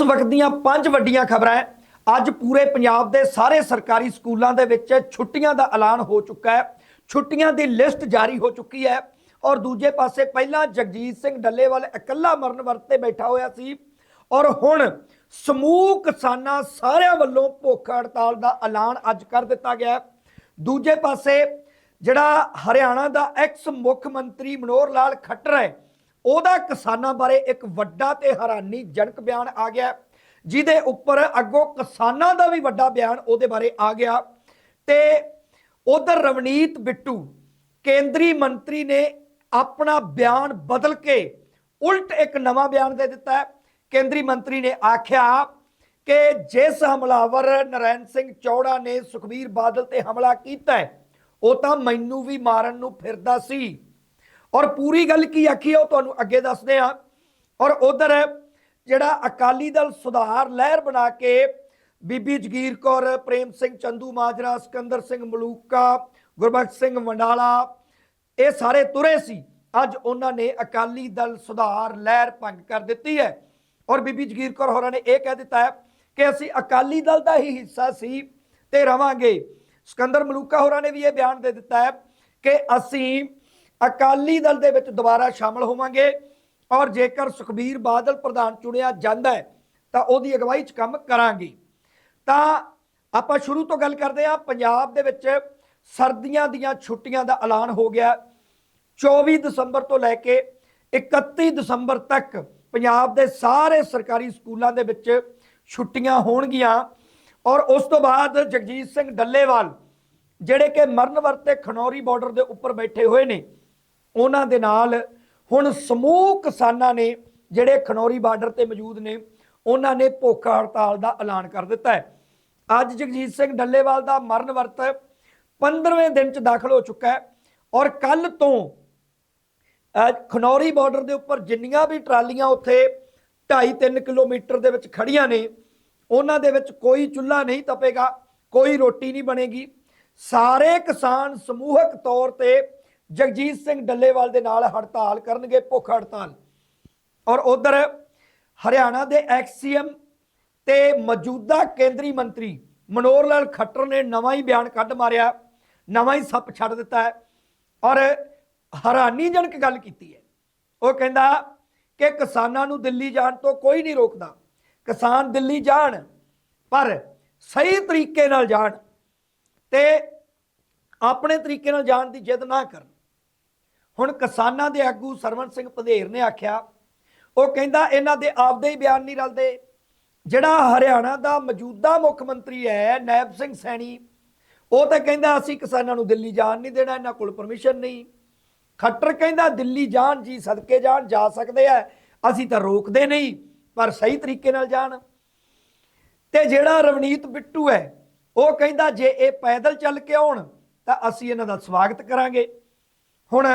ਇਸ ਵਕਤ ਦੀਆਂ ਪੰਜ ਵੱਡੀਆਂ ਖਬਰਾਂ ਹੈ। ਅੱਜ ਪੂਰੇ ਪੰਜਾਬ ਦੇ ਸਾਰੇ ਸਰਕਾਰੀ ਸਕੂਲਾਂ ਦੇ ਵਿੱਚ ਛੁੱਟੀਆਂ ਦਾ ਐਲਾਨ ਹੋ ਚੁੱਕਾ ਹੈ। ਛੁੱਟੀਆਂ ਦੀ ਲਿਸਟ ਜਾਰੀ ਹੋ ਚੁੱਕੀ ਹੈ ਔਰ ਦੂਜੇ ਪਾਸੇ ਪਹਿਲਾਂ ਜਗਜੀਤ ਸਿੰਘ ਡੱਲੇਵਾਲ ਇਕੱਲਾ ਮਰਨ ਵਰਤ ਤੇ ਬੈਠਾ ਹੋਇਆ ਸੀ ਔਰ ਹੁਣ ਸਮੂਹ ਕਿਸਾਨਾਂ ਸਾਰਿਆਂ ਵੱਲੋਂ ਭੁੱਖ ਹੜਤਾਲ ਦਾ ਐਲਾਨ ਅੱਜ ਕਰ ਦਿੱਤਾ ਗਿਆ ਦੂਜੇ ਪਾਸੇ ਜਿਹੜਾ ਹਰਿਆਣਾ ਦਾ ਐਕਸ ਮੁੱਖ ਮੰਤਰੀ ਮਨੋਹਰ ਲਾਲ ਖੱਟਰ ਹੈ ਉਹਦਾ ਕਿਸਾਨਾਂ ਬਾਰੇ ਇੱਕ ਵੱਡਾ ਤੇ ਹੈਰਾਨੀਜਨਕ ਬਿਆਨ ਆ ਗਿਆ। ਜਿਹਦੇ ਉੱਪਰ ਅੱਗੋਂ ਕਿਸਾਨਾਂ ਦਾ ਵੀ ਵੱਡਾ ਬਿਆਨ ਉਹਦੇ ਬਾਰੇ ਆ ਗਿਆ ਤੇ ਉਧਰ ਰਵਨੀਤ ਬਿੱਟੂ, ਕੇਂਦਰੀ ਮੰਤਰੀ ਨੇ ਆਪਣਾ ਬਿਆਨ ਬਦਲ ਕੇ ਉਲਟ ਇੱਕ ਨਵਾਂ ਬਿਆਨ ਦੇ ਦਿੱਤਾ ਕੇਂਦਰੀ ਮੰਤਰੀ ਨੇ ਆਖਿਆ ਕਿ ਜਿਸ ਹਮਲਾਵਰ ਨਰੈਣ ਸਿੰਘ ਚੌੜਾ ਨੇ ਸੁਖਬੀਰ ਬਾਦਲ ਤੇ ਹਮਲਾ ਕੀਤਾ ਉਹ ਤਾਂ ਮੈਨੂੰ ਵੀ ਮਾਰਨ ਨੂੰ ਫਿਰਦਾ ਸੀ। ਔਰ ਪੂਰੀ ਗੱਲ ਕੀ ਆਖੀ ਹੈ ਉਹ ਤੁਹਾਨੂੰ ਅੱਗੇ ਦੱਸਦੇ ਹਾਂ। ਔਰ ਉਧਰ ਜਿਹੜਾ ਅਕਾਲੀ ਦਲ ਸੁਧਾਰ ਲਹਿਰ ਬਣਾ ਕੇ ਬੀਬੀ ਜਗੀਰ ਕੌਰ, ਪ੍ਰੇਮ ਸਿੰਘ ਚੰਦੂ, ਮਾਜਰਾ, ਸਿਕੰਦਰ ਸਿੰਘ ਮਲੂਕਾ, ਗੁਰਬਖਸ਼ ਸਿੰਘ ਵੰਡਾਲਾ, ਇਹ ਸਾਰੇ ਤੁਰੇ ਸੀ। ਅੱਜ ਉਹਨਾਂ ਨੇ ਅਕਾਲੀ ਦਲ ਸੁਧਾਰ ਲਹਿਰ ਭੰਗ ਕਰ ਦਿੱਤੀ ਹੈ। ਔਰ ਬੀਬੀ ਜਗੀਰ ਕੌਰ ਹੋਰਾਂ ਨੇ ਇਹ ਕਹਿ ਦਿੱਤਾ ਹੈ ਕਿ ਅਸੀਂ ਅਕਾਲੀ ਦਲ ਦਾ ਹੀ ਹਿੱਸਾ ਸੀ ਤੇ ਰਵਾਂਗੇ। ਸਿਕੰਦਰ ਮਲੂਕਾ ਹੋਰਾਂ ਨੇ ਵੀ ਇਹ ਬਿਆਨ ਦੇ ਦਿੱਤਾ ਹੈ ਕਿ ਅਸੀਂ ਅਕਾਲੀ ਦਲ ਦੇ ਵਿੱਚ ਦੁਬਾਰਾ ਸ਼ਾਮਲ ਹੋਵਾਂਗੇ। ਔਰ ਜੇਕਰ ਸੁਖਬੀਰ ਬਾਦਲ ਪ੍ਰਧਾਨ ਚੁਣਿਆ ਜਾਂਦਾ ਹੈ, ਤਾਂ ਉਹਦੀ ਅਗਵਾਈ 'ਚ ਕੰਮ ਕਰਾਂਗੇ। ਤਾਂ ਆਪਾਂ ਸ਼ੁਰੂ ਤੋਂ ਗੱਲ ਕਰਦੇ ਹਾਂ, ਪੰਜਾਬ ਦੇ ਵਿੱਚ ਸਰਦੀਆਂ ਦੀਆਂ ਛੁੱਟੀਆਂ ਦਾ ਐਲਾਨ ਹੋ ਗਿਆ। 24 ਦਸੰਬਰ ਤੋਂ ਲੈ ਕੇ 31 ਦਸੰਬਰ ਤੱਕ ਪੰਜਾਬ ਦੇ ਸਾਰੇ ਸਰਕਾਰੀ ਸਕੂਲਾਂ ਦੇ ਵਿੱਚ ਛੁੱਟੀਆਂ ਹੋਣਗੀਆਂ। ਔਰ ਉਸ ਤੋਂ ਬਾਅਦ ਜਗਜੀਤ ਸਿੰਘ ਡੱਲੇਵਾਲ, ਜਿਹੜੇ ਕਿ ਮਰਨਵਰ ਵਰਤੇ ਖਨੌਰੀ ਬਾਰਡਰ ਦੇ ਉੱਪਰ ਬੈਠੇ ਹੋਏ ਨੇ ਉਹਨਾਂ ਦੇ ਨਾਲ ਹੁਣ ਸਮੂਹ ਕਿਸਾਨਾਂ ਨੇ ਜਿਹੜੇ ਖਨੌਰੀ ਬਾਰਡਰ ਤੇ ਮੌਜੂਦ ਨੇ, ਉਹਨਾਂ ਨੇ ਭੁੱਖ ਹੜਤਾਲ ਦਾ ਐਲਾਨ ਕਰ ਦਿੱਤਾ ਹੈ। ਅੱਜ ਜਗਜੀਤ ਸਿੰਘ ਡੱਲੇਵਾਲ ਦਾ ਮਰਨ ਵਰਤ 15ਵੇਂ ਦਿਨ ਚ ਦਾਖਲ ਹੋ ਚੁੱਕਾ ਹੈ ਔਰ ਕੱਲ ਤੋਂ ਖਨੌਰੀ ਬਾਰਡਰ ਦੇ ਉੱਪਰ ਜਿੰਨੀਆਂ ਵੀ ਟਰਾਲੀਆਂ ਉੱਥੇ 2.5-3 ਕਿਲੋਮੀਟਰ ਦੇ ਵਿੱਚ ਖੜੀਆਂ ਨੇ, ਉਹਨਾਂ ਦੇ ਵਿੱਚ ਕੋਈ ਚੁੱਲ੍ਹਾ ਨਹੀਂ ਤਪੇਗਾ, ਕੋਈ ਰੋਟੀ ਨਹੀਂ ਬਣੇਗੀ। ਸਾਰੇ ਕਿਸਾਨ ਸਮੂਹਕ ਤੌਰ ਤੇ ਜਗਜੀਤ ਸਿੰਘ ਡੱਲੇਵਾਲ ਦੇ ਨਾਲ ਹੜਤਾਲ ਕਰਨਗੇ ਭੁੱਖ ਹੜਤਾਲ। ਔਰ ਉਧਰ ਹਰਿਆਣਾ ਦੇ ਐਕਸੀਐਮ ਤੇ ਮੌਜੂਦਾ ਕੇਂਦਰੀ ਮੰਤਰੀ ਮਨੋਹਰ ਲਾਲ ਖੱਟਰ ਨੇ ਨਵਾਂ ਹੀ ਬਿਆਨ ਕੱਢ ਮਾਰਿਆ, ਨਵਾਂ ਹੀ ਸੱਪ ਛੱਡ ਦਿੱਤਾ ਹੈ। ਔਰ ਹੈਰਾਨੀਜਨਕ ਗੱਲ ਕੀਤੀ ਹੈ। ਉਹ ਕਹਿੰਦਾ ਕਿ ਕਿਸਾਨਾਂ ਨੂੰ ਦਿੱਲੀ ਜਾਣ ਤੋਂ ਕੋਈ ਨਹੀਂ ਰੋਕਦਾ। ਕਿਸਾਨ ਦਿੱਲੀ ਜਾਣ, ਪਰ ਸਹੀ ਤਰੀਕੇ ਨਾਲ ਜਾਣ ਤੇ ਆਪਣੇ ਤਰੀਕੇ ਨਾਲ ਜਾਣ ਦੀ ਜਿੱਦ ਨਾ ਕਰਨ। ਹੁਣ ਕਿਸਾਨਾਂ ਦੇ ਆਗੂ ਸਰਵਨ ਸਿੰਘ ਪੰਧੇਰ ਨੇ ਆਖਿਆ, ਉਹ ਕਹਿੰਦਾ, ਇਹਨਾਂ ਦੇ ਆਪਦੇ ਹੀ ਬਿਆਨ ਨਹੀਂ ਰਲਦੇ। ਜਿਹੜਾ ਹਰਿਆਣਾ ਦਾ ਮੌਜੂਦਾ ਮੁੱਖ ਮੰਤਰੀ ਹੈ, ਨੈਬ ਸਿੰਘ ਸੈਣੀ, ਉਹ ਤਾਂ ਕਹਿੰਦਾ, ਅਸੀਂ ਕਿਸਾਨਾਂ ਨੂੰ ਦਿੱਲੀ ਜਾਣ ਨਹੀਂ ਦੇਣਾ, ਇਹਨਾਂ ਕੋਲ ਪਰਮਿਸ਼ਨ ਨਹੀਂ। ਖੱਟਰ ਕਹਿੰਦਾ, ਦਿੱਲੀ ਜਾਣ ਜੀ, ਸਦਕੇ ਜਾਣ, ਜਾ ਸਕਦੇ ਆ, ਅਸੀਂ ਤਾਂ ਰੋਕਦੇ ਨਹੀਂ, ਪਰ ਸਹੀ ਤਰੀਕੇ ਨਾਲ ਜਾਣ। ਤੇ ਜਿਹੜਾ ਰਵਨੀਤ ਬਿੱਟੂ ਹੈ, ਉਹ ਕਹਿੰਦਾ, ਜੇ ਇਹ ਪੈਦਲ ਚੱਲ ਕੇ ਆਉਣ, ਤਾਂ ਅਸੀਂ ਇਹਨਾਂ ਦਾ ਸਵਾਗਤ ਕਰਾਂਗੇ। ਹੁਣ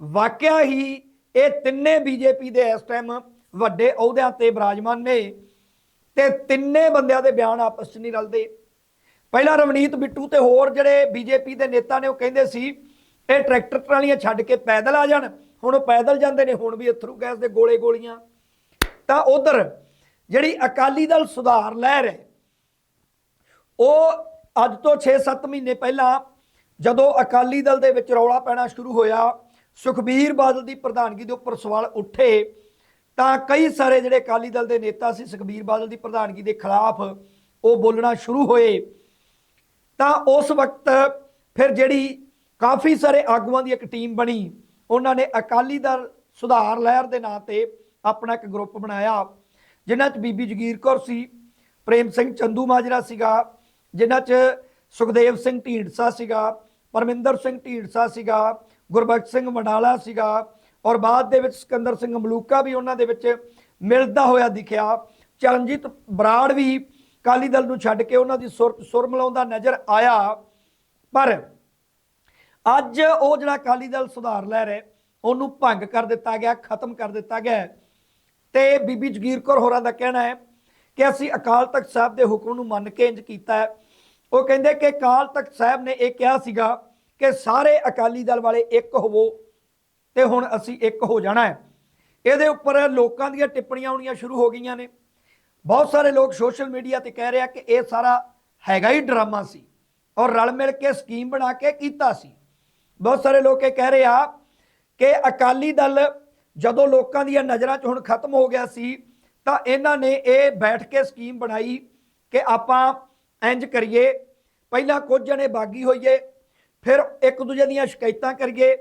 ਵਾਕਿਆ ਹੀ ਇਹ ਤਿੰਨੇ ਬੀਜੇਪੀ ਦੇ ਇਸ ਟਾਈਮ ਵੱਡੇ ਅਹੁਦਿਆਂ ਤੇ ਬਿਰਾਜਮਾਨ ਨੇ ਤੇ ਤਿੰਨੇ ਬੰਦਿਆਂ ਦੇ ਬਿਆਨ ਆਪਸ 'ਚ ਨਹੀਂ ਰਲਦੇ। ਪਹਿਲਾਂ ਰਵਨੀਤ ਬਿੱਟੂ ਤੇ ਹੋਰ ਜਿਹੜੇ ਬੀਜੇਪੀ ਦੇ ਨੇਤਾ ਨੇ ਉਹ ਕਹਿੰਦੇ ਸੀ, ਇਹ ਟਰੈਕਟਰ ਟਰਾਲੀਆਂ ਛੱਡ ਕੇ ਪੈਦਲ ਆ ਜਾਣ, ਹੁਣ ਉਹ ਪੈਦਲ ਜਾਂਦੇ ਨੇ, ਹੁਣ ਵੀ ਅਥਰੂ ਗੈਸ ਦੇ ਗੋਲੇ ਗੋਲੀਆਂ। ਤਾਂ ਉਧਰ ਜਿਹੜੀ ਅਕਾਲੀ ਦਲ ਸੁਧਾਰ ਲਹਿਰ ਹੈ, ਉਹ ਅੱਜ ਤੋਂ 6-7 ਮਹੀਨੇ ਪਹਿਲਾਂ ਜਦੋਂ ਅਕਾਲੀ ਦਲ ਦੇ ਵਿੱਚ ਰੌਲਾ ਪੈਣਾ ਸ਼ੁਰੂ ਹੋਇਆ ਸੁਖਬੀਰ ਬਾਦਲ ਦੀ ਪ੍ਰਧਾਨਗੀ ਦੇ ਉੱਪਰ ਸਵਾਲ ਉੱਠੇ, ਤਾਂ ਕਈ ਸਾਰੇ ਜਿਹੜੇ ਅਕਾਲੀ ਦਲ ਦੇ ਨੇਤਾ ਸੀ ਸੁਖਬੀਰ ਬਾਦਲ ਦੀ ਪ੍ਰਧਾਨਗੀ ਦੇ ਖਿਲਾਫ ਉਹ ਬੋਲਣਾ ਸ਼ੁਰੂ ਹੋਏ। ਤਾਂ ਉਸ ਵਕਤ ਫਿਰ ਜਿਹੜੀ ਕਾਫੀ ਸਾਰੇ ਆਗੂਆਂ ਦੀ ਇੱਕ ਟੀਮ ਬਣੀ, ਉਹਨਾਂ ਨੇ ਅਕਾਲੀ ਦਲ ਸੁਧਾਰ ਲਹਿਰ ਦੇ ਨਾਂ ਤੇ ਆਪਣਾ ਇੱਕ ਗਰੁੱਪ ਬਣਾਇਆ, ਜਿਨ੍ਹਾਂ 'ਚ ਬੀਬੀ ਜਗੀਰ ਕੌਰ ਸੀ, ਪ੍ਰੇਮ ਸਿੰਘ ਚੰਦੂ ਮਾਜਰਾ ਸੀਗਾ, ਜਿਨ੍ਹਾਂ 'ਚ ਸੁਖਦੇਵ ਸਿੰਘ ਢੀਂਡਸਾ ਸੀਗਾ, ਪਰਮਿੰਦਰ ਸਿੰਘ ਢੀਂਡਸਾ ਸੀਗਾ ਗੁਰਬਖਸ਼ ਸਿੰਘ ਵਡਾਲਾ ਸੀਗਾ ਔਰ ਬਾਅਦ ਦੇ ਵਿੱਚ ਸਿਕੰਦਰ ਸਿੰਘ ਮਲੂਕਾ ਵੀ ਉਹਨਾਂ ਦੇ ਵਿੱਚ ਮਿਲਦਾ ਹੋਇਆ ਦਿਖਿਆ। ਚਰਨਜੀਤ ਬਰਾੜ ਵੀ ਕਾਲੀ ਦਲ ਨੂੰ ਛੱਡ ਕੇ ਉਹਨਾਂ ਦੀ ਸੁਰ ਸੁਰ ਮਿਲਾਉਂਦਾ ਨਜ਼ਰ ਆਇਆ। ਪਰ ਅੱਜ ਉਹ ਜਿਹੜਾ ਅਕਾਲੀ ਦਲ ਸੁਧਾਰ ਲੈ ਰਿਹਾ, ਉਹਨੂੰ ਭੰਗ ਕਰ ਦਿੱਤਾ ਗਿਆ, ਖਤਮ ਕਰ ਦਿੱਤਾ ਗਿਆ। ਹੈ। ਤੇ ਬੀਬੀ ਜਗੀਰ ਕੌਰ ਹੋਰਾਂ ਦਾ ਕਹਿਣਾ ਹੈ ਕਿ ਅਸੀਂ ਅਕਾਲ ਤਖਤ ਸਾਹਿਬ ਦੇ ਹੁਕਮ ਨੂੰ ਮੰਨ ਕੇ ਇੰਜ ਕੀਤਾ ਉਹ ਕਹਿੰਦੇ ਕਿ ਅਕਾਲ ਤਖਤ ਸਾਹਿਬ ਨੇ ਇਹ ਕਿਹਾ ਸੀਗਾ ਕਿ ਸਾਰੇ ਅਕਾਲੀ ਦਲ ਵਾਲੇ ਇੱਕ ਹੋਵੋ ਤੇ ਹੁਣ ਅਸੀਂ ਇੱਕ ਹੋ ਜਾਣਾ ਹੈ। ਇਹਦੇ ਉੱਪਰ ਲੋਕਾਂ ਦੀਆਂ ਟਿੱਪਣੀਆਂ ਆਉਣੀਆਂ ਸ਼ੁਰੂ ਹੋ ਗਈਆਂ ਨੇ। ਬਹੁਤ ਸਾਰੇ ਲੋਕ ਸੋਸ਼ਲ ਮੀਡੀਆ ਤੇ ਕਹਿ ਰਿਹਾ ਕਿ ਇਹ ਸਾਰਾ ਹੈਗਾ ਹੀ ਡਰਾਮਾ ਸੀ ਔਰ ਰਲ ਮਿਲ ਕੇ ਸਕੀਮ ਬਣਾ ਕੇ ਕੀਤਾ ਸੀ। ਬਹੁਤ ਸਾਰੇ ਲੋਕ ਇਹ ਕਹਿ ਰਹੇ ਆ ਕਿ ਅਕਾਲੀ ਦਲ ਜਦੋਂ ਲੋਕਾਂ ਦੀਆਂ ਨਜ਼ਰਾਂ 'ਚ ਹੁਣ ਖਤਮ ਹੋ ਗਿਆ ਸੀ ਤਾਂ ਇਹਨਾਂ ਨੇ ਇਹ ਬੈਠ ਕੇ ਸਕੀਮ ਬਣਾਈ ਕਿ ਆਪਾਂ ਇੰਜ ਕਰੀਏ, ਪਹਿਲਾਂ ਕੁਝ ਜਣੇ ਬਾਗੀ ਹੋਈਏ ਫਿਰ ਇੱਕ ਦੂਜੇ ਦੀਆਂ ਸ਼ਿਕਾਇਤਾਂ ਕਰੀਏ,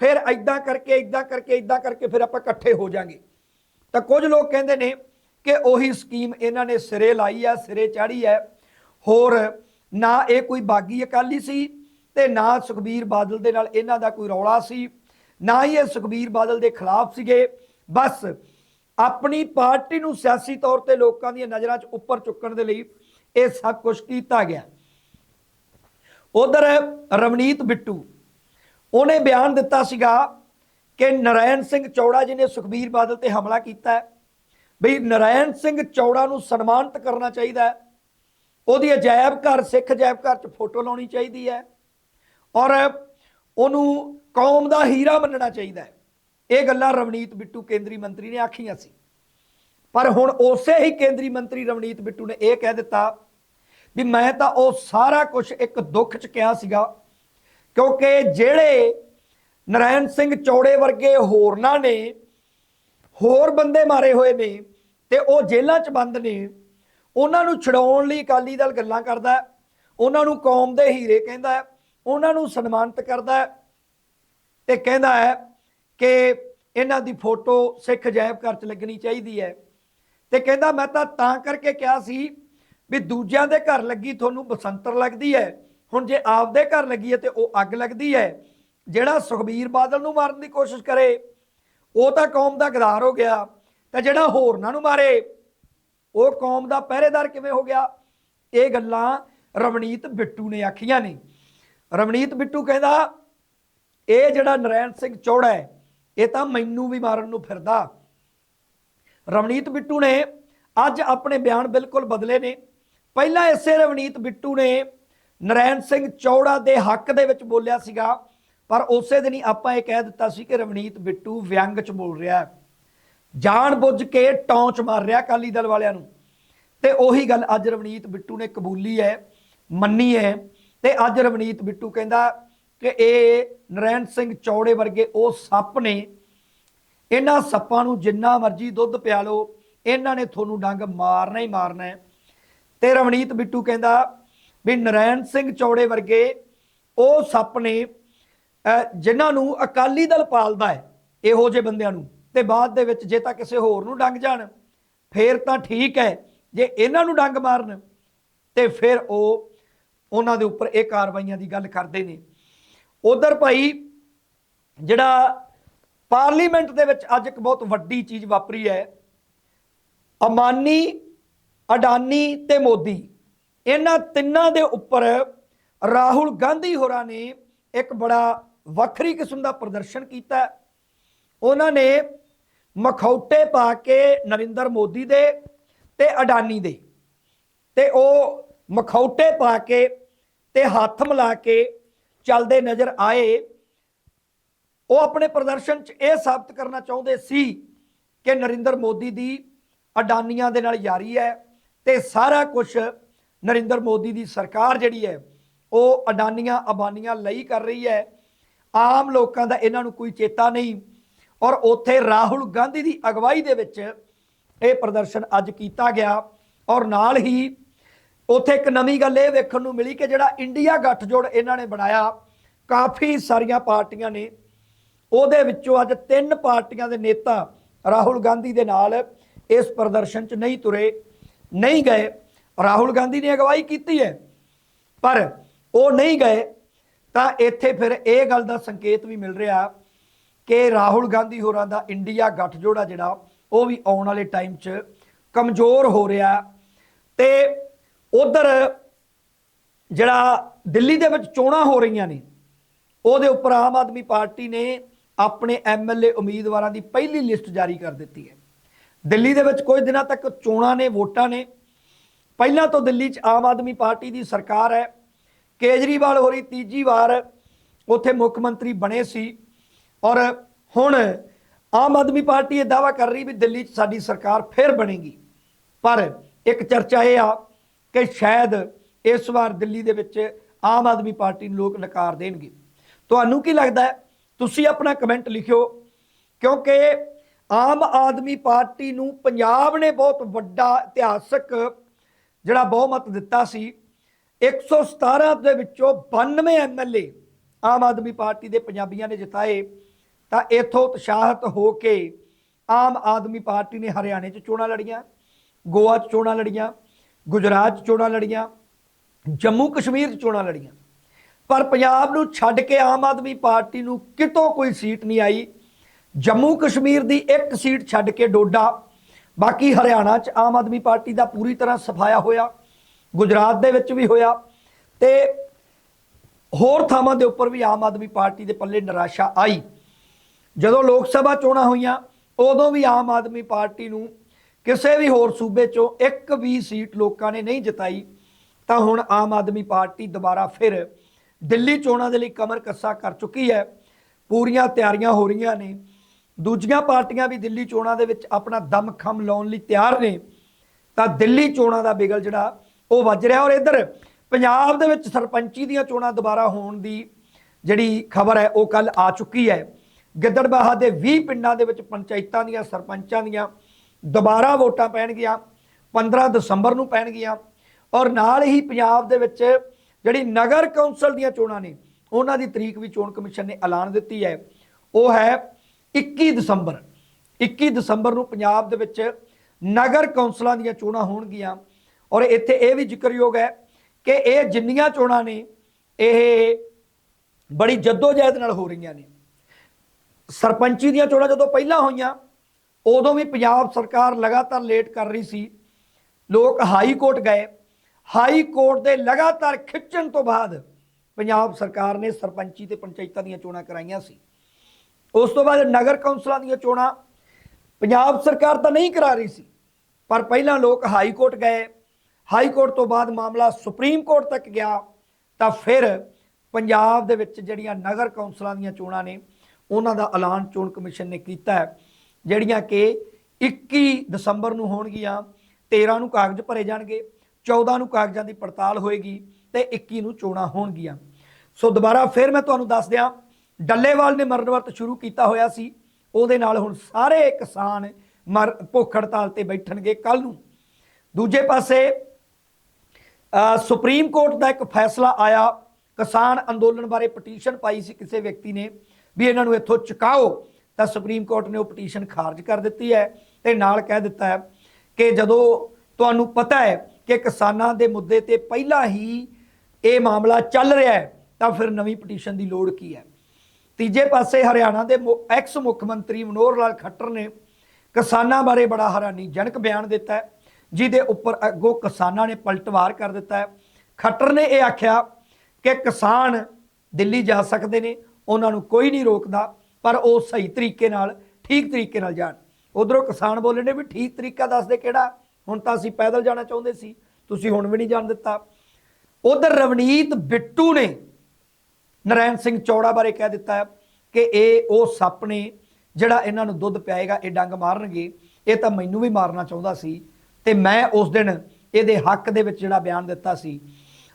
ਫਿਰ ਐਦਾਂ ਕਰਕੇ ਐਦਾਂ ਕਰਕੇ ਐਦਾਂ ਕਰਕੇ ਫਿਰ ਆਪਾਂ ਇਕੱਠੇ ਹੋ ਜਾਾਂਗੇ। ਤਾਂ ਕੁਝ ਲੋਕ ਕਹਿੰਦੇ ਨੇ ਕਿ ਉਹੀ ਸਕੀਮ ਇਹਨਾਂ ਨੇ ਸਿਰੇ ਲਾਈ ਹੈ ਸਿਰੇ ਚਾੜੀ ਹੈ ਹੋਰ ਨਾ ਇਹ ਕੋਈ ਬਾਗੀ ਅਕਾਲੀ ਸੀ ਤੇ ਨਾ ਸੁਖਬੀਰ ਬਾਦਲ ਦੇ ਨਾਲ ਇਹਨਾਂ ਦਾ ਕੋਈ ਰੌਲਾ ਸੀ, ਨਾ ਹੀ ਇਹ ਸੁਖਬੀਰ ਬਾਦਲ ਦੇ ਖਿਲਾਫ ਸੀਗੇ। ਬਸ ਆਪਣੀ ਪਾਰਟੀ ਨੂੰ ਸਿਆਸੀ ਤੌਰ ਤੇ ਲੋਕਾਂ ਦੀਆਂ ਨਜ਼ਰਾਂ 'ਚ ਉੱਪਰ ਚੁੱਕਣ ਦੇ ਲਈ ਇਹ ਸਭ ਕੁਝ ਕੀਤਾ ਗਿਆ। ਉਧਰ ਰਵਨੀਤ ਬਿੱਟੂ, ਉਹਨੇ ਬਿਆਨ ਦਿੱਤਾ ਸੀਗਾ ਕਿ ਨਰਾਇਣ ਸਿੰਘ ਚੌੜਾ ਜੀ ਨੇ ਸੁਖਬੀਰ ਬਾਦਲ ਤੇ ਹਮਲਾ ਕੀਤਾ ਹੈ। ਬਈ ਨਰਾਇਣ ਸਿੰਘ ਚੌੜਾ ਨੂੰ ਸਨਮਾਨਿਤ ਕਰਨਾ ਚਾਹੀਦਾ ਹੈ। ਉਹਦੀ ਅਜਾਇਬ ਘਰ, ਸਿੱਖ ਅਜਾਇਬ ਘਰ 'ਚ ਫੋਟੋ ਲਾਉਣੀ ਚਾਹੀਦੀ ਹੈ ਔਰ ਉਹਨੂੰ ਕੌਮ ਦਾ ਹੀਰਾ ਮੰਨਣਾ ਚਾਹੀਦਾ ਹੈ। ਇਹ ਗੱਲਾਂ ਰਵਨੀਤ ਬਿੱਟੂ ਕੇਂਦਰੀ ਮੰਤਰੀ ਨੇ ਆਖੀਆਂ ਸੀ। ਪਰ ਹੁਣ ਉਸੇ ਹੀ ਕੇਂਦਰੀ ਮੰਤਰੀ ਰਵਨੀਤ ਬਿੱਟੂ ਨੇ ਇਹ ਕਹਿ ਦਿੱਤਾ ਵੀ ਮੈਂ ਤਾਂ ਉਹ ਸਾਰਾ ਕੁਝ ਇੱਕ ਦੁੱਖ ਚ ਕਿਹਾ ਸੀਗਾ। ਕਿਉਂਕਿ ਜਿਹੜੇ ਨਰਾਇਣ ਸਿੰਘ ਚੌੜੇ ਵਰਗੇ ਹੋਰਨਾਂ ਨੇ, ਹੋਰ ਬੰਦੇ ਮਾਰੇ ਹੋਏ ਨੇ ਤੇ ਉਹ ਜੇਲ੍ਹਾਂ 'ਚ ਬੰਦ ਨੇ, ਉਹਨਾਂ ਨੂੰ ਛਡਾਉਣ ਲਈ ਅਕਾਲੀ ਦਲ ਗੱਲਾਂ ਕਰਦਾ ਹੈ, ਉਹਨਾਂ ਨੂੰ ਕੌਮ ਦੇ ਹੀਰੇ ਕਹਿੰਦਾ ਹੈ, ਉਹਨਾਂ ਨੂੰ ਸਨਮਾਨਿਤ ਕਰਦਾ ਹੈ ਤੇ ਕਹਿੰਦਾ ਹੈ ਕਿ ਇਹਨਾਂ ਦੀ ਫੋਟੋ ਸਿੱਖ ਅਜਾਇਬ ਘਰ 'ਚ ਲੱਗਣੀ ਚਾਹੀਦੀ ਹੈ। ਤੇ ਕਹਿੰਦਾ ਮੈਂ ਤਾਂ ਤਾਂ ਕਰਕੇ ਕਿਹਾ ਸੀ ਵੀ ਦੂਜਿਆਂ ਦੇ ਘਰ ਲੱਗੀ ਤੁਹਾਨੂੰ ਬਸੰਤਰ ਲੱਗਦੀ ਹੈ। ਹੁਣ ਜੇ ਆਪਦੇ ਘਰ ਲੱਗੀ ਹੈ ਤੇ ਉਹ ਅੱਗ ਲੱਗਦੀ ਹੈ। ਜਿਹੜਾ ਸੁਖਬੀਰ ਬਾਦਲ ਨੂੰ ਮਾਰਨ ਦੀ ਕੋਸ਼ਿਸ਼ ਕਰੇ, ਉਹ ਤਾਂ ਕੌਮ ਦਾ ਗਦਾਰ ਹੋ ਗਿਆ। ਤੇ ਜਿਹੜਾ ਹੋਰਨਾਂ ਨੂੰ ਮਾਰੇ, ਉਹ ਕੌਮ ਦਾ ਪਹਿਰੇਦਾਰ ਕਿਵੇਂ ਹੋ ਗਿਆ? ਇਹ ਗੱਲਾਂ ਰਵਨੀਤ ਬਿੱਟੂ ਨੇ ਆਖੀਆਂ ਨੇ। ਰਵਨੀਤ ਬਿੱਟੂ ਕਹਿੰਦਾ, ਇਹ ਜਿਹੜਾ ਨਰੈਣ ਸਿੰਘ ਚੌੜਾ ਹੈ, ਇਹ ਤਾਂ ਮੈਨੂੰ ਵੀ ਮਾਰਨ ਨੂੰ ਫਿਰਦਾ। ਰਵਨੀਤ ਬਿੱਟੂ ਨੇ ਅੱਜ ਆਪਣੇ ਬਿਆਨ ਬਿਲਕੁਲ ਬਦਲੇ ਨੇ। ਪਹਿਲਾਂ ਇਸੇ ਰਵਨੀਤ ਬਿੱਟੂ ਨੇ ਨਰੈਣ ਸਿੰਘ ਚੌੜਾ ਦੇ ਹੱਕ ਦੇ ਵਿੱਚ ਬੋਲਿਆ ਸੀਗਾ, ਪਰ ਉਸੇ ਦਿਨ ਹੀ ਆਪਾਂ ਇਹ ਕਹਿ ਦਿੱਤਾ ਸੀ ਕਿ ਰਵਨੀਤ ਬਿੱਟੂ ਵਿਅੰਗ ਚ ਬੋਲ ਰਿਹਾ ਹੈ। ਜਾਣ ਬੁੱਝ ਕੇ ਟੌਂਚ ਮਾਰ ਰਿਹਾ ਅਕਾਲੀ ਦਲ ਵਾਲਿਆਂ ਨੂੰ। ਤੇ ਉਹੀ ਗੱਲ ਅੱਜ ਰਵਨੀਤ ਬਿੱਟੂ ਨੇ ਕਬੂਲੀ ਹੈ, ਮੰਨੀ ਹੈ। ਤੇ ਅੱਜ ਰਵਨੀਤ ਬਿੱਟੂ ਕਹਿੰਦਾ ਕਿ ਇਹ ਨਰੈਣ ਸਿੰਘ ਚੌੜੇ ਵਰਗੇ ਉਹ ਸੱਪ ਨੇ। ਇਹਨਾਂ ਸੱਪਾਂ ਨੂੰ ਜਿੰਨਾ ਮਰਜ਼ੀ ਦੁੱਧ ਪਿਆ ਲਓ, ਇਹਨਾਂ ਨੇ ਤੁਹਾਨੂੰ ਡੰਗ ਮਾਰਨਾ ਹੀ ਮਾਰਨਾ ਹੈ। ਤੇ ਰਵਨੀਤ ਬਿੱਟੂ ਕਹਿੰਦਾ ਵੀ ਨਰੈਣ ਸਿੰਘ ਚੌੜੇ ਵਰਗੇ ਉਹ ਸੱਪ ਨੇ ਅਹ, ਜਿਨ੍ਹਾਂ ਨੂੰ ਅਕਾਲੀ ਦਲ ਪਾਲਦਾ ਹੈ ਇਹੋ ਜਿਹੇ ਬੰਦਿਆਂ ਨੂੰ ਤੇ ਬਾਅਦ ਦੇ ਵਿੱਚ ਜੇ ਤਾਂ ਕਿਸੇ ਹੋਰ ਨੂੰ ਡੰਗ ਜਾਣ ਫੇਰ ਤਾਂ ਠੀਕ ਹੈ ਜੇ ਇਹਨਾਂ ਨੂੰ ਡੰਗ ਮਾਰਨ ਤੇ ਫਿਰ ਉਹ ਉਹਨਾਂ ਦੇ ਉੱਪਰ ਇਹ ਕਾਰਵਾਈਆਂ ਦੀ ਗੱਲ ਕਰਦੇ ਨੇ। ਉਧਰ ਭਾਈ ਜਿਹੜਾ ਪਾਰਲੀਮੈਂਟ ਦੇ ਵਿੱਚ ਅੱਜ ਇੱਕ ਬਹੁਤ ਵੱਡੀ ਚੀਜ਼ ਵਾਪਰੀ ਹੈ ਅਮਾਨੀ ਅਡਾਨੀ ਤੇ ਮੋਦੀ। ਇਹਨਾਂ ਤਿੰਨਾਂ ਦੇ ਉੱਪਰ ਰਾਹੁਲ ਗਾਂਧੀ ਹੋਰਾਂ ਨੇ ਇੱਕ ਬੜਾ ਵੱਖਰੀ ਕਿਸਮ ਦਾ ਪ੍ਰਦਰਸ਼ਨ ਕੀਤਾ। ਉਹਨਾਂ ਨੇ ਮਖੌਟੇ ਪਾ ਕੇ ਨਰਿੰਦਰ ਮੋਦੀ ਦੇ ਤੇ ਅਡਾਨੀ ਦੇ ਤੇ ਉਹ ਮਖੌਟੇ ਪਾ ਕੇ ਤੇ ਹੱਥ ਮਿਲਾ ਕੇ ਚੱਲਦੇ ਨਜ਼ਰ ਆਏ। ਉਹ ਆਪਣੇ ਪ੍ਰਦਰਸ਼ਨ 'ਚ ਇਹ ਸਾਬਤ ਕਰਨਾ ਚਾਹੁੰਦੇ ਸੀ ਕਿ ਨਰਿੰਦਰ ਮੋਦੀ ਦੀ ਅਡਾਨੀਆਂ ਦੇ ਨਾਲ ਯਾਰੀ ਹੈ। ਤੇ ਸਾਰਾ ਕੁਝ ਨਰਿੰਦਰ ਮੋਦੀ ਦੀ ਸਰਕਾਰ ਜਿਹੜੀ ਹੈ, ਉਹ ਅਡਾਨੀਆਂ ਅਬਾਨੀਆਂ ਲਈ ਕਰ ਰਹੀ ਹੈ। ਆਮ ਲੋਕਾਂ ਦਾ ਇਹਨਾਂ ਨੂੰ ਕੋਈ ਚੇਤਾ ਨਹੀਂ। ਔਰ ਉੱਥੇ ਰਾਹੁਲ ਗਾਂਧੀ ਦੀ ਅਗਵਾਈ ਦੇ ਵਿੱਚ ਇਹ ਪ੍ਰਦਰਸ਼ਨ ਅੱਜ ਕੀਤਾ ਗਿਆ। ਔਰ ਨਾਲ ਹੀ ਉੱਥੇ ਇੱਕ ਨਵੀਂ ਗੱਲ ਇਹ ਵੇਖਣ ਨੂੰ ਮਿਲੀ ਕਿ ਜਿਹੜਾ ਇੰਡੀਆ ਗੱਠਜੋੜ ਇਹਨਾਂ ਨੇ ਬਣਾਇਆ, ਕਾਫੀ ਸਾਰੀਆਂ ਪਾਰਟੀਆਂ ਨੇ। ਉਹਦੇ ਵਿੱਚੋਂ ਅੱਜ ਤਿੰਨ ਪਾਰਟੀਆਂ ਦੇ ਨੇਤਾ ਰਾਹੁਲ ਗਾਂਧੀ ਦੇ ਨਾਲ ਇਸ ਪ੍ਰਦਰਸ਼ਨ 'ਚ ਨਹੀਂ ਤੁਰੇ। ਨਹੀਂ ਗਏ। ਰਾਹੁਲ ਗਾਂਧੀ ਨੇ ਅਗਵਾਈ ਕੀਤੀ ਹੈ, ਪਰ ਉਹ ਨਹੀਂ ਗਏ। ਤਾਂ ਇੱਥੇ ਫਿਰ ਇਹ ਗੱਲ ਦਾ ਸੰਕੇਤ ਵੀ ਮਿਲ ਰਿਹਾ ਕਿ ਰਾਹੁਲ ਗਾਂਧੀ ਹੋਰਾਂ ਦਾ ਇੰਡੀਆ ਗੱਠਜੋੜਾ ਜਿਹੜਾ, ਉਹ ਵੀ ਆਉਣ ਵਾਲੇ ਟਾਈਮ 'ਚ ਕਮਜ਼ੋਰ ਹੋ ਰਿਹਾ। ਤੇ ਉਧਰ ਜਿਹੜਾ ਦਿੱਲੀ ਦੇ ਵਿੱਚ ਚੋਣਾਂ ਹੋ ਰਹੀਆਂ ਨੇ, ਉਹਦੇ ਉੱਪਰ ਆਮ ਆਦਮੀ ਪਾਰਟੀ ਨੇ ਆਪਣੇ ਐਮਐਲਏ ਉਮੀਦਵਾਰਾਂ ਦੀ ਪਹਿਲੀ ਲਿਸਟ ਜਾਰੀ ਕਰ ਦਿੱਤੀ ਹੈ। ਦਿੱਲੀ ਦੇ ਵਿੱਚ ਕੁਝ ਦਿਨਾਂ ਤੱਕ ਚੋਣਾਂ ਨੇ, ਵੋਟਾਂ ਨੇ। ਪਹਿਲਾਂ ਤੋਂ ਦਿੱਲੀ 'ਚ ਆਮ ਆਦਮੀ ਪਾਰਟੀ ਦੀ ਸਰਕਾਰ ਹੈ। ਕੇਜਰੀਵਾਲ ਹੋਰੀ ਤੀਜੀ ਵਾਰ ਉੱਥੇ ਮੁੱਖ ਮੰਤਰੀ ਬਣੇ ਸੀ। ਔਰ ਹੁਣ ਆਮ ਆਦਮੀ ਪਾਰਟੀ ਇਹ ਦਾਵਾ ਕਰ ਰਹੀ ਵੀ ਦਿੱਲੀ 'ਚ ਸਾਡੀ ਸਰਕਾਰ ਫਿਰ ਬਣੇਗੀ। ਪਰ ਇੱਕ ਚਰਚਾ ਇਹ ਆ ਕਿ ਸ਼ਾਇਦ ਇਸ ਵਾਰ ਦਿੱਲੀ ਦੇ ਵਿੱਚ ਆਮ ਆਦਮੀ ਪਾਰਟੀ ਨੂੰ ਲੋਕ ਨਕਾਰ ਦੇਣਗੇ। ਤੁਹਾਨੂੰ ਕੀ ਲੱਗਦਾ ਹੈ? ਤੁਸੀਂ ਆਪਣਾ ਕਮੈਂਟ ਲਿਖਿਓ। ਕਿਉਂਕਿ ਆਮ ਆਦਮੀ ਪਾਰਟੀ ਨੂੰ ਪੰਜਾਬ ਨੇ ਬਹੁਤ ਵੱਡਾ ਇਤਿਹਾਸਕ ਜਿਹੜਾ ਬਹੁਮਤ ਦਿੱਤਾ ਸੀ 117 ਦੇ ਵਿੱਚੋਂ 92 ਐਮਐਲਏ ਆਮ ਆਦਮੀ ਪਾਰਟੀ ਦੇ ਪੰਜਾਬੀਆਂ ਨੇ ਜਿਤਾਏ, ਤਾਂ ਇਥੋਂ ਉਤਸ਼ਾਹਿਤ ਹੋ ਕੇ ਆਮ ਆਦਮੀ ਪਾਰਟੀ ਨੇ ਹਰਿਆਣੇ 'ਚ ਚੋਣਾਂ ਲੜੀਆਂ, ਗੋਆ 'ਚ ਚੋਣਾਂ ਲੜੀਆਂ, ਗੁਜਰਾਤ 'ਚ ਚੋਣਾਂ ਲੜੀਆਂ, ਜੰਮੂ ਕਸ਼ਮੀਰ 'ਚ ਚੋਣਾਂ ਲੜੀਆਂ। ਪਰ ਪੰਜਾਬ ਨੂੰ ਛੱਡ ਕੇ ਆਮ ਆਦਮੀ ਪਾਰਟੀ ਨੂੰ ਕਿਤੋਂ ਕੋਈ ਸੀਟ ਨਹੀਂ ਆਈ ਜੰਮੂ ਕਸ਼ਮੀਰ ਦੀ ਇੱਕ ਸੀਟ ਛੱਡ ਕੇ ਡੋਡਾ, ਬਾਕੀ ਹਰਿਆਣਾ 'ਚ ਆਮ ਆਦਮੀ ਪਾਰਟੀ ਦਾ ਪੂਰੀ ਤਰ੍ਹਾਂ ਸਫਾਇਆ ਹੋਇਆ, ਗੁਜਰਾਤ ਦੇ ਵਿੱਚ ਵੀ ਹੋਇਆ ਤੇ ਹੋਰ ਥਾਵਾਂ ਦੇ ਉੱਪਰ ਵੀ ਆਮ ਆਦਮੀ ਪਾਰਟੀ ਦੇ ਪੱਲੇ ਨਿਰਾਸ਼ਾ ਆਈ। ਜਦੋਂ ਲੋਕ ਸਭਾ ਚੋਣਾਂ ਹੋਈਆਂ, ਉਦੋਂ ਵੀ ਆਮ ਆਦਮੀ ਪਾਰਟੀ ਨੂੰ ਕਿਸੇ ਵੀ ਹੋਰ ਸੂਬੇ ਚੋਂ ਇੱਕ ਵੀ ਸੀਟ ਲੋਕਾਂ ਨੇ ਨਹੀਂ ਜਿਤਾਈ, ਤਾਂ ਹੁਣ ਆਮ ਆਦਮੀ ਪਾਰਟੀ ਦੁਬਾਰਾ ਫਿਰ ਦਿੱਲੀ ਚੋਣਾਂ ਦੇ ਲਈ ਕਮਰ ਕੱਸਾ ਕਰ ਚੁੱਕੀ ਹੈ। ਪੂਰੀਆਂ ਤਿਆਰੀਆਂ ਹੋ ਰਹੀਆਂ ਨੇ। ਦੂਜੀਆਂ ਪਾਰਟੀਆਂ ਵੀ ਦਿੱਲੀ ਚੋਣਾਂ ਦੇ ਵਿੱਚ ਆਪਣਾ ਦਮ ਖਮ ਲਾਉਣ ਲਈ ਤਿਆਰ ਨੇ, ਤਾਂ ਦਿੱਲੀ ਚੋਣਾਂ ਦਾ ਬਿਗਲ ਜਿਹੜਾ ਉਹ ਵੱਜ ਰਿਹਾ ਔਰ ਇੱਧਰ ਪੰਜਾਬ ਦੇ ਵਿੱਚ ਸਰਪੰਚੀ ਦੀਆਂ ਚੋਣਾਂ ਦੁਬਾਰਾ ਹੋਣ ਦੀ ਜਿਹੜੀ ਖਬਰ ਹੈ, ਉਹ ਕੱਲ ਆ ਚੁੱਕੀ ਹੈ। ਗਿੱਦੜਬਾਹਾ ਦੇ 20 ਪਿੰਡਾਂ ਦੇ ਵਿੱਚ ਪੰਚਾਇਤਾਂ ਦੀਆਂ, ਸਰਪੰਚਾਂ ਦੀਆਂ ਦੁਬਾਰਾ ਵੋਟਾਂ ਪੈਣਗੀਆਂ 15 ਦਸੰਬਰ ਨੂੰ ਪੈਣਗੀਆਂ ਔਰ ਨਾਲ ਹੀ ਪੰਜਾਬ ਦੇ ਵਿੱਚ ਜਿਹੜੀ ਨਗਰ ਕੌਂਸਲ ਦੀਆਂ ਚੋਣਾਂ ਨੇ, ਉਹਨਾਂ ਦੀ ਤਰੀਕ ਵੀ ਚੋਣ ਕਮਿਸ਼ਨ ਨੇ ਐਲਾਨ ਦਿੱਤੀ ਹੈ। ਉਹ ਹੈ 21 ਦਸੰਬਰ 21 ਦਸੰਬਰ ਨੂੰ ਪੰਜਾਬ ਦੇ ਵਿੱਚ ਨਗਰ ਕੌਂਸਲਾਂ ਦੀਆਂ ਚੋਣਾਂ ਹੋਣਗੀਆਂ ਔਰ ਇੱਥੇ ਇਹ ਵੀ ਜ਼ਿਕਰਯੋਗ ਹੈ ਕਿ ਇਹ ਜਿੰਨੀਆਂ ਚੋਣਾਂ ਨੇ, ਇਹ ਬੜੀ ਜੱਦੋਜਹਿਦ ਨਾਲ ਹੋ ਰਹੀਆਂ ਨੇ। ਸਰਪੰਚੀ ਦੀਆਂ ਚੋਣਾਂ ਜਦੋਂ ਪਹਿਲਾਂ ਹੋਈਆਂ, ਉਦੋਂ ਵੀ ਪੰਜਾਬ ਸਰਕਾਰ ਲਗਾਤਾਰ ਲੇਟ ਕਰ ਰਹੀ ਸੀ। ਲੋਕ ਹਾਈ ਕੋਰਟ ਗਏ। ਹਾਈ ਕੋਰਟ ਦੇ ਲਗਾਤਾਰ ਖਿੱਚਣ ਤੋਂ ਬਾਅਦ ਪੰਜਾਬ ਸਰਕਾਰ ਨੇ ਸਰਪੰਚੀ ਤੇ ਪੰਚਾਇਤਾਂ ਦੀਆਂ ਚੋਣਾਂ ਕਰਾਈਆਂ ਸੀ। ਉਸ ਤੋਂ ਬਾਅਦ ਨਗਰ ਕੌਂਸਲਾਂ ਦੀਆਂ ਚੋਣਾਂ। ਪੰਜਾਬ ਸਰਕਾਰ ਤਾਂ ਨਹੀਂ ਕਰਾ ਰਹੀ ਸੀ, ਪਰ ਪਹਿਲਾਂ ਲੋਕ ਹਾਈ ਕੋਰਟ ਗਏ। ਹਾਈ ਕੋਰਟ ਤੋਂ ਬਾਅਦ ਮਾਮਲਾ ਸੁਪਰੀਮ ਕੋਰਟ ਤੱਕ ਗਿਆ। ਤਾਂ ਫਿਰ ਪੰਜਾਬ ਦੇ ਵਿੱਚ ਜਿਹੜੀਆਂ ਨਗਰ ਕੌਂਸਲਾਂ ਦੀਆਂ ਚੋਣਾਂ ਨੇ, ਉਹਨਾਂ ਦਾ ਐਲਾਨ ਚੋਣ ਕਮਿਸ਼ਨ ਨੇ ਕੀਤਾ ਹੈ, ਜਿਹੜੀਆਂ ਕਿ 21 ਦਸੰਬਰ ਨੂੰ ਹੋਣਗੀਆਂ 13 ਨੂੰ ਕਾਗਜ਼ ਭਰੇ ਜਾਣਗੇ 14 ਨੂੰ ਕਾਗਜ਼ਾਂ ਦੀ ਪੜਤਾਲ ਹੋਏਗੀ ਤੇ 21 ਨੂੰ ਚੋਣਾਂ ਹੋਣਗੀਆਂ। ਸੋ ਦੁਬਾਰਾ ਫਿਰ ਮੈਂ ਤੁਹਾਨੂੰ ਦੱਸ ਦਿਆਂ ਡੱਲੇਵਾਲ ਨੇ ਮਰਨ ਵਰਤ ਸ਼ੁਰੂ ਕੀਤਾ ਹੋਇਆ ਸੀ। ਉਹਦੇ ਨਾਲ ਹੁਣ ਸਾਰੇ ਕਿਸਾਨ ਮਰ ਭੁੱਖ ਹੜਤਾਲ ਤੇ ਬੈਠਣਗੇ ਕੱਲ ਨੂੰ। ਦੂਜੇ ਪਾਸੇ ਸੁਪਰੀਮ ਕੋਰਟ ਦਾ ਇੱਕ ਫੈਸਲਾ ਆਇਆ। ਕਿਸਾਨ ਅੰਦੋਲਨ ਬਾਰੇ ਪਟੀਸ਼ਨ ਪਾਈ ਸੀ ਕਿਸੇ ਵਿਅਕਤੀ ਨੇ ਵੀ ਇਹਨਾਂ ਨੂੰ ਇੱਥੋਂ ਚੁਕਾਓ। ਤਾਂ ਸੁਪਰੀਮ ਕੋਰਟ ਨੇ ਉਹ ਪਟੀਸ਼ਨ ਖਾਰਜ ਕਰ ਦਿੱਤੀ ਹੈ ਤੇ ਨਾਲ ਕਹਿ ਦਿੱਤਾ ਹੈ ਕਿ ਜਦੋਂ ਤੁਹਾਨੂੰ ਪਤਾ ਹੈ ਕਿ ਕਿਸਾਨਾਂ ਦੇ ਮੁੱਦੇ ਤੇ ਪਹਿਲਾਂ ਹੀ ਇਹ ਮਾਮਲਾ ਚੱਲ ਰਿਹਾ ਹੈ, ਤਾਂ ਫਿਰ ਨਵੀਂ ਪਟੀਸ਼ਨ ਦੀ ਲੋੜ ਕੀ ਹੈ? ਤੀਜੇ ਪਾਸੇ ਹਰਿਆਣਾ ਦੇ ਐਕਸ ਮੁੱਖ ਮੰਤਰੀ ਮਨੋਹਰ ਲਾਲ ਖੱਟਰ ਨੇ ਕਿਸਾਨਾਂ ਬਾਰੇ ਬੜਾ ਹੈਰਾਨੀਜਨਕ ਬਿਆਨ ਦਿੱਤਾ ਹੈ, ਜਿਹਦੇ ਉੱਪਰ ਅੱਗੋਂ ਕਿਸਾਨਾਂ ਨੇ ਪਲਟਵਾਰ ਕਰ ਦਿੱਤਾ ਹੈ। ਖੱਟਰ ਨੇ ਇਹ ਆਖਿਆ ਕਿ ਕਿਸਾਨ ਦਿੱਲੀ ਜਾ ਸਕਦੇ ਨੇ, ਉਹਨਾਂ ਨੂੰ ਕੋਈ ਨਹੀਂ ਰੋਕਦਾ, ਪਰ ਉਹ ਸਹੀ ਤਰੀਕੇ ਨਾਲ, ਠੀਕ ਤਰੀਕੇ ਨਾਲ ਜਾਣ। ਉਧਰੋਂ ਕਿਸਾਨ ਬੋਲੇ ਨੇ ਵੀ ਠੀਕ ਤਰੀਕਾ ਦੱਸ ਦੇ ਕਿਹੜਾ? ਹੁਣ ਤਾਂ ਅਸੀਂ ਪੈਦਲ ਜਾਣਾ ਚਾਹੁੰਦੇ ਸੀ, ਤੁਸੀਂ ਹੁਣ ਵੀ ਨਹੀਂ ਜਾਣ ਦਿੱਤਾ। ਉਧਰ ਰਵਨੀਤ ਬਿੱਟੂ ਨੇ ਨਰੈਣ ਸਿੰਘ ਚੌੜਾ ਬਾਰੇ ਕਹਿ ਦਿੱਤਾ ਹੈ ਕਿ ਇਹ ਉਹ ਸੱਪ ਨੇ ਜਿਹੜਾ ਇਹਨਾਂ ਨੂੰ ਦੁੱਧ ਪਿਆਏਗਾ, ਇਹ ਡੰਗ ਮਾਰਨਗੇ, ਇਹ ਤਾਂ ਮੈਨੂੰ ਵੀ ਮਾਰਨਾ ਚਾਹੁੰਦਾ ਸੀ ਤੇ ਮੈਂ ਉਸ ਦਿਨ ਇਹਦੇ ਹੱਕ ਦੇ ਵਿੱਚ ਜਿਹੜਾ ਬਿਆਨ ਦਿੱਤਾ ਸੀ,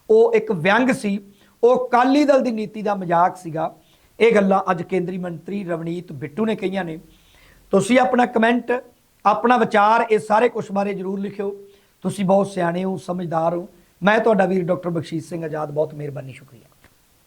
ਉਹ ਇੱਕ ਵਿਅੰਗ ਸੀ, ਉਹ ਕਾਲੀ ਦਲ ਦੀ ਨੀਤੀ ਦਾ ਮਜ਼ਾਕ ਸੀਗਾ। ਇਹ ਗੱਲਾਂ ਅੱਜ ਕੇਂਦਰੀ ਮੰਤਰੀ ਰਵਨੀਤ ਬਿੱਟੂ ਨੇ ਕਹੀਆਂ ਨੇ। ਤੁਸੀਂ ਆਪਣਾ ਕਮੈਂਟ, ਆਪਣਾ ਵਿਚਾਰ, ਇਹ ਸਾਰੇ ਕੁਝ ਬਾਰੇ ਜਰੂਰ ਲਿਖਿਓ। ਤੁਸੀਂ ਬਹੁਤ ਸਿਆਣੇ ਹੋ, ਸਮਝਦਾਰ ਹੋ। ਮੈਂ ਤੁਹਾਡਾ ਵੀਰ ਡਾਕਟਰ ਬਖਸ਼ੀਸ਼ ਸਿੰਘ ਆਜ਼ਾਦ, ਬਹੁਤ ਮਿਹਰਬਾਨੀ, ਸ਼ੁਕਰੀਆ।